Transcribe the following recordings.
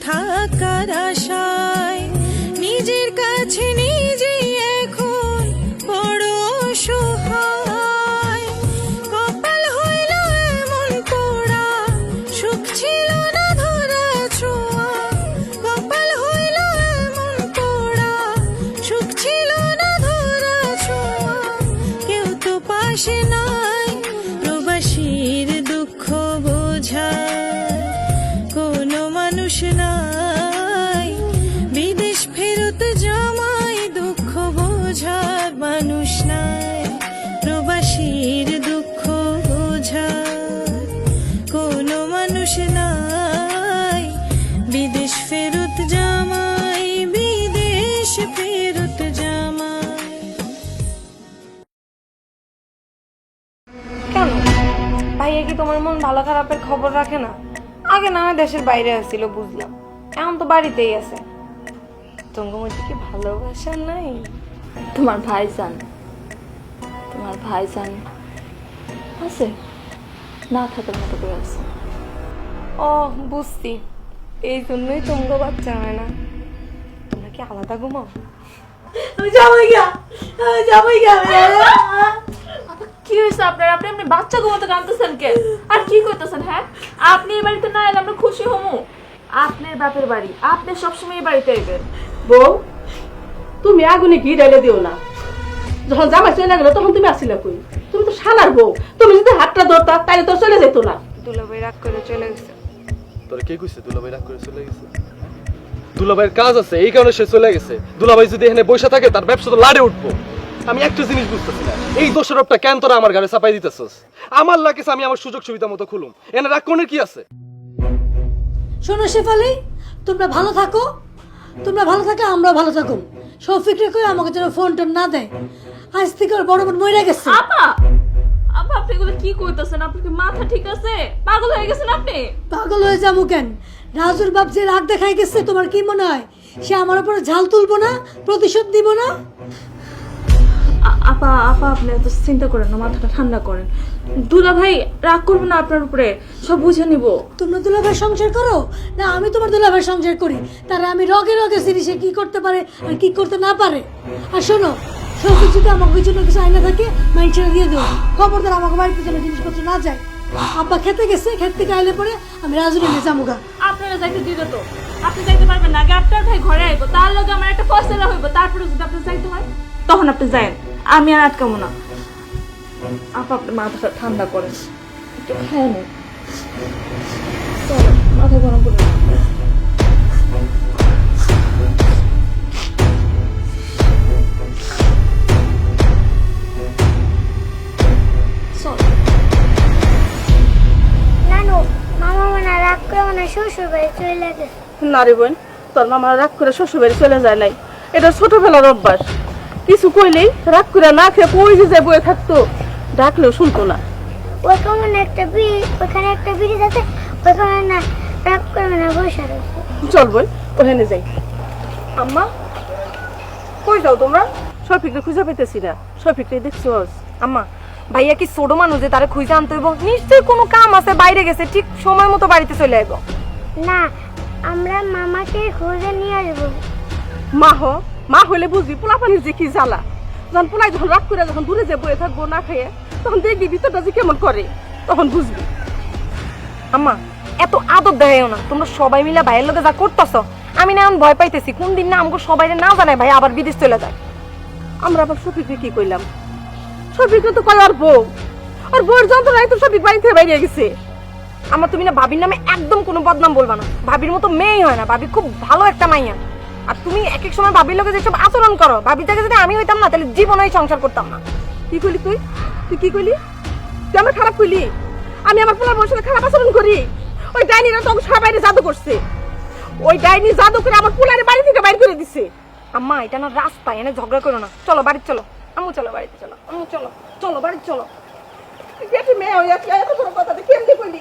करश দেশের বাইরে আসছিল বুঝলাম। এখন তো বাড়িতেই আছে। তোমার মধ্যে কি ভালোবাসা নাই? তোমার ভাইজান তোমার ভাইজান আছে? না থাকার মতো করে আছে। ও বুঝছি। এই জন্যই তোমরা বাচ্চা হয় না। তোমরা কি আলাদা ঘুমাও? কি হয়েছে আপনার? আপনি আপনি বাচ্চা ঘুমাতে কাঁদতেছেন কে আর কি করতেছেন হ্যাঁ? আপনি এই বাড়িতে না এলে আমরা খুশি হমু। আপনার বাপের বাড়ি। আপনি সবসময় এই বাড়িতে আইবেন। বউ তুমি আগুনে ঘি ঢেলে দিও না। যখন জামাই চলে গেল তখন তুমি আসিলে কই? তুমি তো শালার বউ। তুমি যদি হাতটা ধরতা তাহলে তো চলে যেত না। দুলাভাই রাগ করে চলে গেছে। তোর কে কইছে দুলাভাই রাগ করে চলে গেছে? দুলাভাইয়ের কাজ আছে এই কারণে সে চলে গেছে। দুলাভাই যদি এখানে বসে থাকে তার ব্যবসা তো লাড়ে উঠবো। আমি একটা জিনিস বুঝতেছি না। এই দোষারোপটা কেন তোরা আমার গাড়ি চাপাই দিতেছস? আমার লাগেছে আমি আমার সুযোগ সুবিধা মতো খুলুম। এনে রাগ কোনের কি আছে? শোনো শেফালি তোমরা ভালো থাকো। তোমরা ভালো থাকলে আমরা ভালো থাকুম। শফিকরে কই আমাকে যেন ফোন টোন না দেয়। আজ থেকে ওর বড় বোন মরে গেছে। আপা! আপা আপনি এগুলো কি করতেছেন? আপনার কি মাথা ঠিক আছে? পাগল হয়ে গেছেন আপনি? পাগল হয়ে যাব কেন? রাজুর বাপ যে রাগ দেখাই গেছে তোমার কি মনে হয়? সে আমার উপরে ঝাল তুলবো না? প্রতিশোধ দিব না? আপা আপা আপনি এত চিন্তা করেন না মাথাটা ঠান্ডা করেন। দুলা ভাই রাগ করব না আপনার উপরে সব বুঝে নিব। তোমরা দুলাভাই সংসার করো? না আমি তোমার দুলা দুলাভাই সংসার করি। তারা আমি রগে রগে চিনি সে কি করতে পারে আর কি করতে না পারে? আর শোনো শফিক যদি আমাকে জন্য কিছু আইনা থাকে মাইন্ড ছেড়ে দিয়ে দেবো খবরদার আমাকে বাড়িতে যেন জিনিসপত্র না যায়। আব্বা খেতে গেছে খেত থেকে আইলে পরে আমি রাজুরে নিয়ে যাব আপনারা যাইতে দিলে তো। আপনি যাইতে পারবেন না আগে আপনার ভাই ঘরে আইবো। তার লগে আমার একটা ফসলা হইব তারপরে যদি আপনি যাইতে হয় তখন আপনি যায়েন। আমি আর আটকাবো না। আপা আপনি মাথাটা ঠান্ডা করেন একটু খেয়ে নেন। চলো, মাথা গরম করে চলো নানু মামা মনে রাগ করে মনে শ্বশুর বাড়ি চলে গেছে। না রে বোন তোর মামা রাগ করে শ্বশুর বাড়ি চলে যায় নাই। এটা ছোটবেলার অভ্যাস। কিছু কইলেই রাগ করে না খেয়ে কই যে বয়ে থাকতো ডাকলেও শুনতো না। ওইখানে একটা বিড়ি ওইখানে একটা ব্রিজ আছে ওইখানে না রাগ করে মানে বসে রয়েছে চল বোন ওখানে যাই। আম্মা কই যাও তোমরা? শফিকরে খুঁজে পাইতেছি না। শফিকরে দেখছ আম্মা ভাইয়া কি ছোট মানুষ যে তারা খুঁজে আনতে হইব? নিশ্চয়ই কোনো কাম আছে বাইরে গেছে ঠিক সময় মতো বাড়িতে চলে আইব। না আমরা মামাকে খুঁজে নিয়ে আসব। মা হ মা হইলে বুঝবি পোলা পানির যে কি জ্বালা। যখন পোলাই যখন রাগ করে যখন দূরে যে বয়ে থাকব না খেয়ে তখন দেখবি ভিতরটা যে কেমন করে তখন বুঝবি। আম্মা এত আদর দেখাইও না তোমরা সবাই মিলে ভাইয়ের লোকে যা করতেছ আমি না এখন ভয় পাইতেছি কোন দিন না আমাকে সবাই না জানাই ভাই আবার বিদেশ চলে যায়। আমরা আবার শফিককে কি কইলাম? শফিককে তো কয় ওর বউ ওর বউয়ের যন্ত্রণায় তো শফিক বাড়ি থেকে বাইরে গেছে। আমার তুমি না ভাবির নামে একদম কোনো বদনাম বলবা না। ভাবির মতো মেয়েই হয় না ভাবি খুব ভালো একটা মাইয়া। আর তুমি এক এক সময় ভাবির লোকে যেসব আচরণ করো ভাবির জায়গায় যদি আমি হইতাম না তাহলে জীবনেই সংসার করতাম না। কি কইলি তুই? তুই কি কইলি? তুই আমার খারাপ কইলি? আমি আমার পোলার বউয়ের সাথে খারাপ আচরণ করি? ওই ডাইনিরা তো বাইরে জাদু করছে। ওই ডাইনি জাদু করে আমার পোলারে বাড়ি থেকে বাইরে করে দিছে। আম্মা এটা না রাস্তা এনে ঝগড়া করো না। চলো বাড়িতে চলো। আম্মু চলো বাড়িতে চলো। আম্মু চলো চলো বাড়িতে চলো। বেটি মেয়ে হইয়া তুই এত বড় কথা কেমনি কইলি?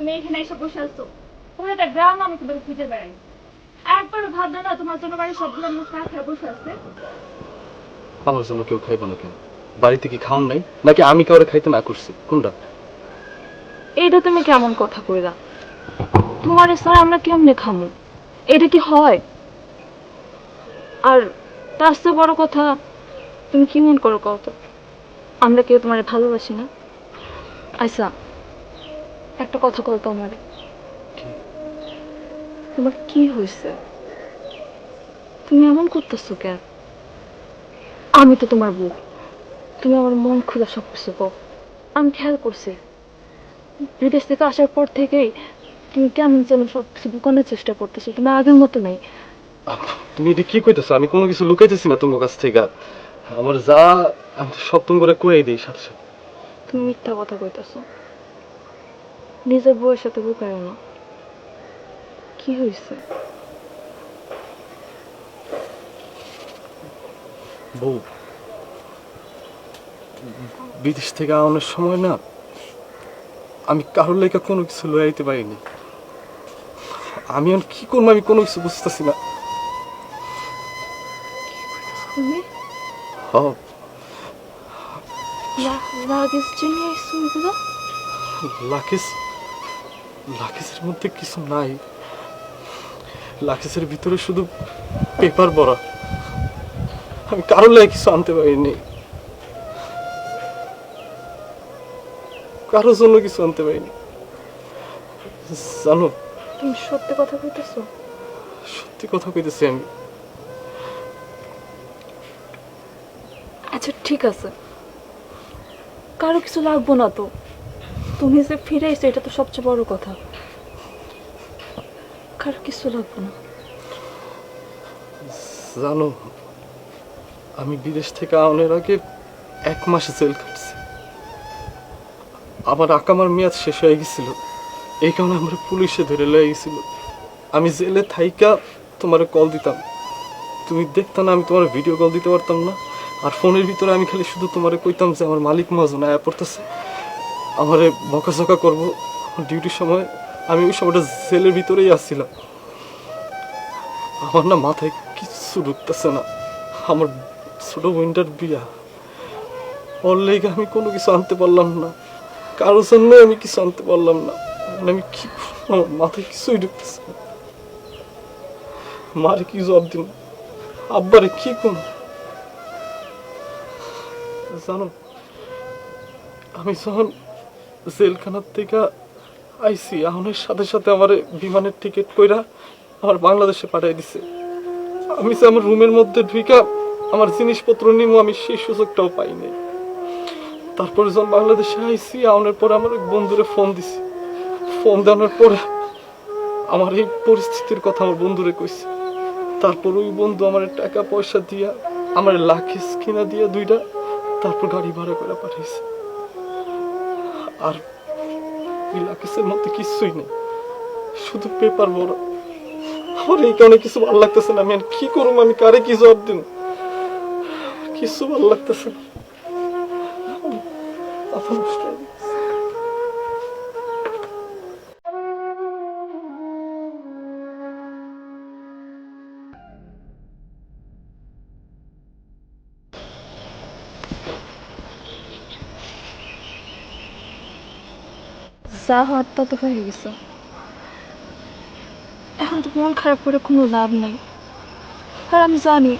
তুমি এখানে এসে বসে আছো। তোমার একটা গ্রাম আমি তোমাকে খুঁজে বেড়াই। একবার ভাবনা না তোমার জন্য বাড়ির সবগুলো লোক চা খেয়ে বসে আছে। আমার জন্য কেউ খাইব না কেন? বাড়িতে কি খাওন নাই? নাকি আমি কাউরে খাইতে না করছি? কোনটা? এটা তুমি কেমন কথা কইরা তোমার স্যার আমরা কেমনে খামু? এটা কি হয়? আর তার চেয়ে বড় কথা তুমি কি মন করো কত আমরা কেউ তোমার ভালোবাসি না। আচ্ছা একটা কথা বলতো আমারে তোমার কি হয়েছে তুমি এমন করতেছো কেন? আমি তো তোমার বউ। তুমি আমার মন খুলে সব কিছু কও। আমি খেয়াল করছি বিদেশ থেকে আসার পর থেকেই তুমি কেমন যেন সব কিছু লুকানোর চেষ্টা করতেছো। তুমি আগের মতো নেই। তুমি এটা কি কইতেছো? আমি কোনো কিছু লুকাইতেছি না তোমার কাছ থেকে। আমার যা আমি সব তুমি করে কয়ে দিই সাথে সাথে। তুমি মিথ্যা কথা কইতেছো। নিজের বউয়ের সাথে লুকায় না কি হয়েছে বউ বিদেশ থেকে আনার সময় না আমি কারোর লেখা কোনো কিছু লয়ে আইতে পারিনি। আমি আর কি করব আমি কোনো কিছু বুঝতেছি না। তুমি? লাকেশের মধ্যে কিছু নাই। লাকেশের ভিতরে শুধু পেপার ভরা। আমি কারোর লেগে কিছু আনতে পারিনি। কারোর জন্য কিছু আনতে পারিনি। জানো? তুমি সত্যি কথা কইতেছো? সত্যি কথা কইতেছি আমি। আচ্ছা ঠিক আছে। কারও কিছু লাগবো না তো? তুমি যে ফিরে এসো এটা তো সবচেয়ে বড় কথা। কারও কিছু লাগবো না। জানো, আমি বিদেশ থেকে আনার আগে এক মাস জেল কাটছি আমার আকামার মেয়াদ শেষ হয়ে গেছিল। এই কারণে আমার পুলিশে ধরে লয়ে গেছিল। আমি জেলে থাইকা তোমার কল দিতাম। তুমি দেখতাম না আমি তোমার ভিডিও কল দিতে পারতাম না। আর ফোনের ভিতরে আমি খালি শুধু তোমারে কইতাম যে আমার মালিক মহাজন আয়া পড়তেছে। আমারে বকাঝকা করব। ডিউটির সময় আমি ওই সময়টা জেলের ভিতরেই আসছিলাম। আমার না মাথায় কিচ্ছু ঢুকতেছে না। আমার ছোট বোনটার বিয়া। ওর লেগে আমি কোনো কিছু আনতে পারলাম না। কারোর জন্য আমি কিছু আনতে পারলাম না। আমি কি? আমার মাথায় কিছুই ঢুকতেছে না। মারে কি জবাব দিন? আব্বারে কি কোন? জানো, আমি যখন জেলখানার থেকে আইসি। আহনের সাথে সাথে আমার বিমানের টিকিট কইরা আমার বাংলাদেশে পাঠিয়ে দিছে। আমি যে আমার রুমের মধ্যে ঢুইকা আমার জিনিসপত্র নিমো, আমি সেই সুযোগটাও পাইনি তারপরে যখন বাংলাদেশে আইসি আউনের পরে আমার এক বন্ধুরে ফোন দিছি। ফোন দেওয়ার পরে আমার এই পরিস্থিতির কথা আমার বন্ধুরে কইছে। তারপর ওই বন্ধু আমার টাকা পয়সা দিয়া, আমার লাখিস কিনা দিয়া দুইটা, তারপর গাড়ি ভাড়া করে পাঠিয়েছে আর এই লাখিসের মধ্যে কিছুই নেই। শুধু পেপার বড় আমার এই কারণে কিছু ভালো লাগতেছে না আমি আর কি করুম আমি? কারে কি জবাব দিন কিছু ভালো লাগতেছে না। যা হওয়ার তা তো হয়ে গেছে। এখন তো মন খারাপ করে কোনো লাভ নাই। আর আমি জানি,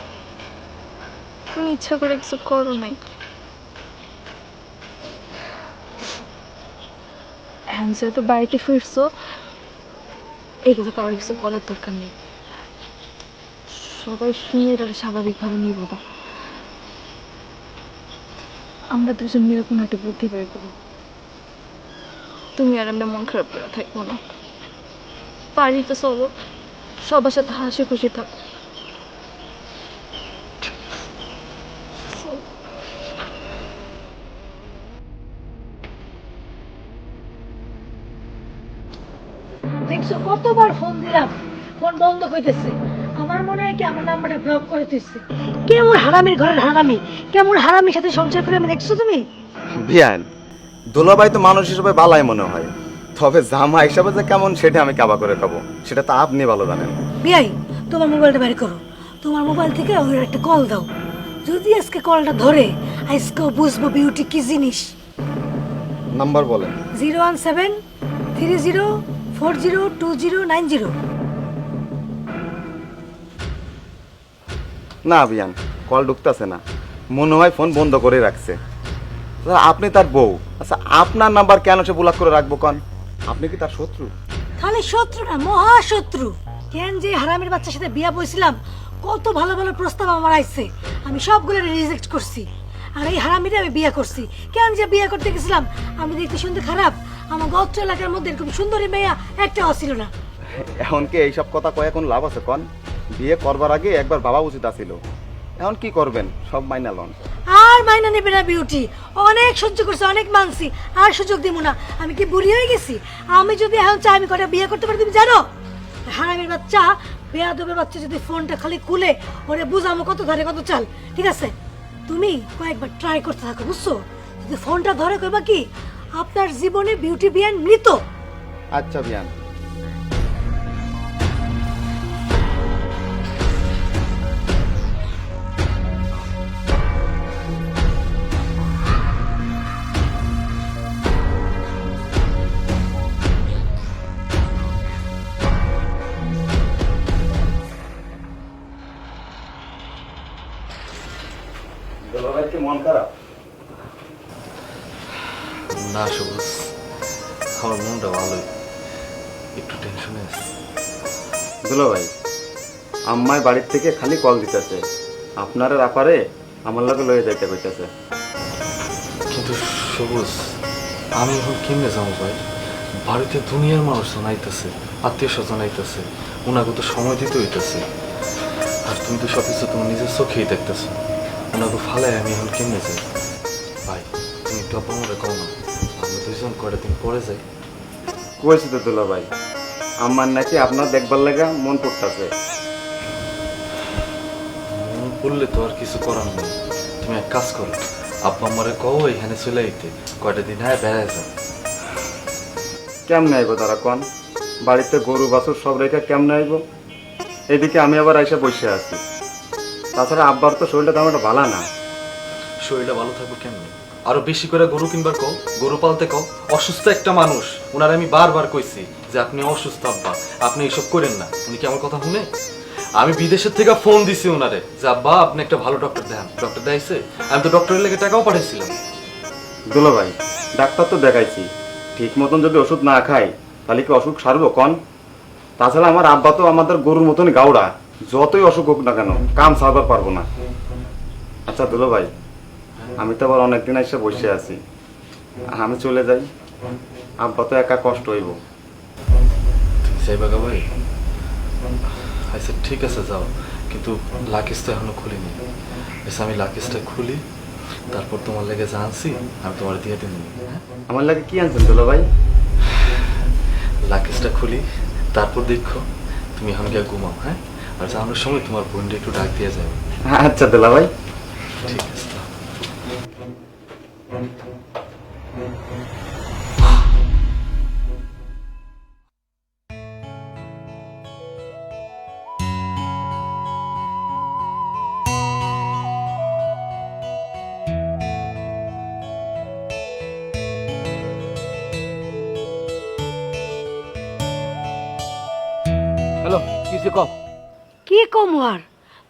তুমি ইচ্ছা করে কিছু করো নাই। এখন যেহেতু বাড়িতে ফিরছো এগুলো কারোর কিছু বলার দরকার নেই। সবাই শুনে এটা স্বাভাবিকভাবে নিব আমরা দুজন মিলে কোনো একটা বুদ্ধি বের করব। তুমি আর আমরা মন খারাপ করে থাকব না। পারি তো চলো সবার সাথে হাসি খুশি থাকো। দেখছ কতবার ফোন দিলাম ফোন বন্ধ হইতেছে আমার মনে হয় কি আমার নাম্বারটা ব্লক করে দিচ্ছে কেমন হারামির ঘরের হারামি কেমন হারামির সাথে সংসার করে আমি দেখছ তুমি? বিয়ান দুলাভাই তো মানুষ হিসেবে বালাই মনে হয়। তবে জামা হিসাবে যে কেমন সেটা আমি কাবা করে খাব। সেটা তো আপনি ভালো জানেন। বিয়াই তোমার মোবাইলটা বের করো। তোমার মোবাইল থেকে ওর একটা কল দাও। যদি আজকে কলটা ধরে আজকে বুঝব বিউটি কি জিনিস। নাম্বার বলেন। Zero one seven three zero four zero two zero nine zero না বিয়ান কল ঢুকতেছে না। মনে হয় ফোন বন্ধ করে রাখছে। আপনি তার বউ। আচ্ছা আপনার নাম্বার কেন সে ব্লক করে রাখব কন? আপনি কি তার শত্রু? খালি শত্রু না মহাশত্রু। কেন যে হারামের বাচ্চার সাথে বিয়া বইছিলাম কত ভালো ভালো প্রস্তাব আমার আইছে। আমি সবগুলো রিজেক্ট করছি। আর এই হারামিরে আমি বিয়ে করছি। কেন যে বিয়ে করতে গেছিলাম আমি দেখতে শুনতে খারাপ। আমার গত্র এলাকার মধ্যে এরকম সুন্দরী মেয়া একটা ছিল না। এখন কি এইসব কথা কয়ে এখন লাভ আছে কন? বিয়ে করবার আগে একবার বাবা উচিত আছিল। এখন কি করবেন? সব মাইনা লন। আর মাইনা নেবে না বিউটি। অনেক সহ্য করছে অনেক মানছি। আর সুযোগ দিব না। আমি কি বুড়ি হয়ে গেছি? আমি যদি এখন চাই আমি কটা বিয়ে করতে পারি তুমি জানো? হারামের বাচ্চা বেয়াদবের বাচ্চা যদি ফোনটা খালি খুলে ওরে বুঝামো কত ধরে কত চাল। ঠিক আছে? তুমি কয়েকবার ট্রাই করতে থাকো বুঝছ? যদি ফোনটা ধরে করবা কি আপনার জীবনে বিউটি বিয়ান মৃত। আচ্ছা বিয়ান। আম্মায় বাড়ির থেকে খালি কল দিতেছে। আপনার রাপারে আমার লগে লয়ে যাইতে কইতেছে। কিন্তু সবুজ আমি এখন কেমনে যাব ভাই? বাড়িতে দুনিয়ার মানুষ আইতেছে আত্মীয় স্বজন আইতেছে ওনাকে তো সময় দিতে হইতেছে। আর তুমি তো সব কিছু তোমার নিজের চোখেই দেখতেছো। ওনাকে ফালাই আমি এখন কেমনে যাই? ভাই তুমি একটু মনে কও না আমরা দুইজন কয়টা দিন পরে যাই? কইছি তো দুলো ভাই আমার নাকি আপনার দেখবার লাগা মন পড়তাছে। পড়লে তো আর কিছু করার নেই। তুমি এক কাজ করো আব্বা আমারে কও এখানে চলে আইতে কয়টা দিন হ্যাঁ বেড়ায় যাও। কেমনে আইব তারা কন? বাড়িতে গরু বাছুর সব রেখে কেমনে আইব? এদিকে আমি আবার এসে বসে আছি। তাছাড়া আব্বার তো শরীরটা তেমন একটা ভালো না। শরীরটা ভালো থাকব কেমন? আরও বেশি করে গরু কিনবার কও গরু পালতে কও। অসুস্থ একটা মানুষ ওনার আমি বারবার কইছি যে আপনি অসুস্থ আব্বা আপনি এইসব করেন না। উনি কি আমার কথা শুনে? আমি বিদেশের থেকে ফোন দিছি ওনারে যে আব্বা আপনি একটা ভালো ডক্টর দেখান। ডক্টর দেখাইছে? আমি তো ডক্টরের লেগে টাকাও পাঠিয়েছিলাম দুলো ভাই ডাক্তার তো দেখাইছি। ঠিক মতন যদি ওষুধ না খাই তাহলে কি অসুখ সারবো কন? তাছাড়া আমার আব্বা তো আমাদের গরুর মতন গাউড়া। যতই অসুখ হোক না কেন কাম সারবার পারব না। আচ্ছা দুলো ভাই আমি তো আবার অনেকদিন এসে বসে আছি। আমি চলে যাই। আব্বা তো একা কষ্ট হইব। ভাই। আচ্ছা ঠিক আছে যাও। কিন্তু লাকিস তো এখনও খুলিনি। আচ্ছা আমি লাকিসটা খুলি তারপর তোমার লেগে জানছি আমি তোমার দিয়ে দিন আমার লাগে কি আনছেন দুলো ভাই? লাকেজটা খুলি তারপর দেখো তুমি এখন গিয়ে ঘুমাও হ্যাঁ? আর জানানোর সময় তোমার বোনটা একটু ডাক দিয়ে যাবে। আচ্ছা দুলা ভাই। ঠিক আছে কি কম আর?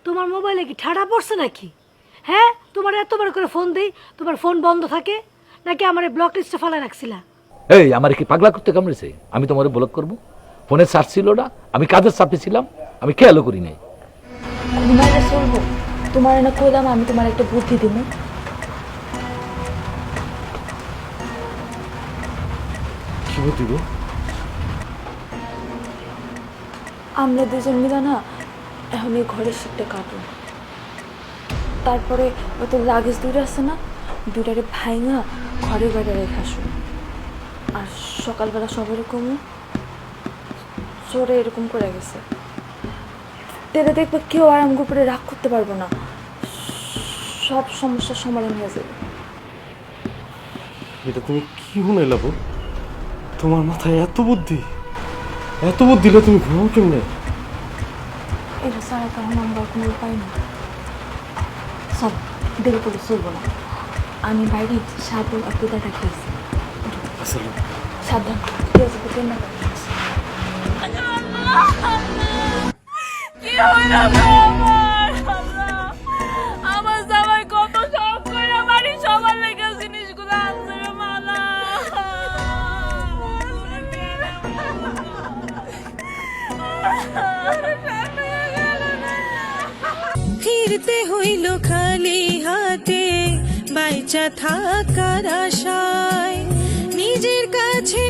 তোমার মোবাইলে কি ঠাড়া পড়ছে নাকি? হ্যাঁ? তোমার এতবার করে ফোন দেই তোমার ফোন বন্ধ থাকে নাকি আমার ব্লক লিস্টে ফেলা রাখছিলা? এই আমার কি পাগলা করতে কামড়েছে? আমি তোমার ব্লক করব? ফোনে চার্জ ছিল না আমি কাজের চাপে ছিলাম আমি খেয়ালও করি নাই। ঘুমাইলে চলবো। তোমার না কইলাম আমি তোমার একটা বুদ্ধি দিব। কি বুদ্ধি গো? আমরা দুজন মিলে না এখন এই ঘরের শীতটা কাটুন তারপরে ওই তো লাগেজ দুটো আছে না দুটারে ভাইঙা ঘরে বাইরে রেখে আসুন আর সকালবেলা সবারই কমু, চোরে এরকম করে গেছে। তেলে দেখবে কেউ আর আমগো উপরে রাগ করতে পারব না। সব সমস্যার সমাধান হয়ে যাবে। এটা তুমি কি শুনে লাভ তোমার মাথায় এত বুদ্ধি এত বুদ্ধি তুমি ঘুমাও কেমনে? এটা ছাড়া এখন আমার কোনো উপায় নেই। সব দেরি করে চলবো না। আমি বাইরে সাবুন আর পিতাটা খেয়েছি। সাবধান। ঠিক আছে বুঝলেন না কি হইল ফিরতে হইল খালি হাতে বাইচা থাকার আশায়। নিজের কাছে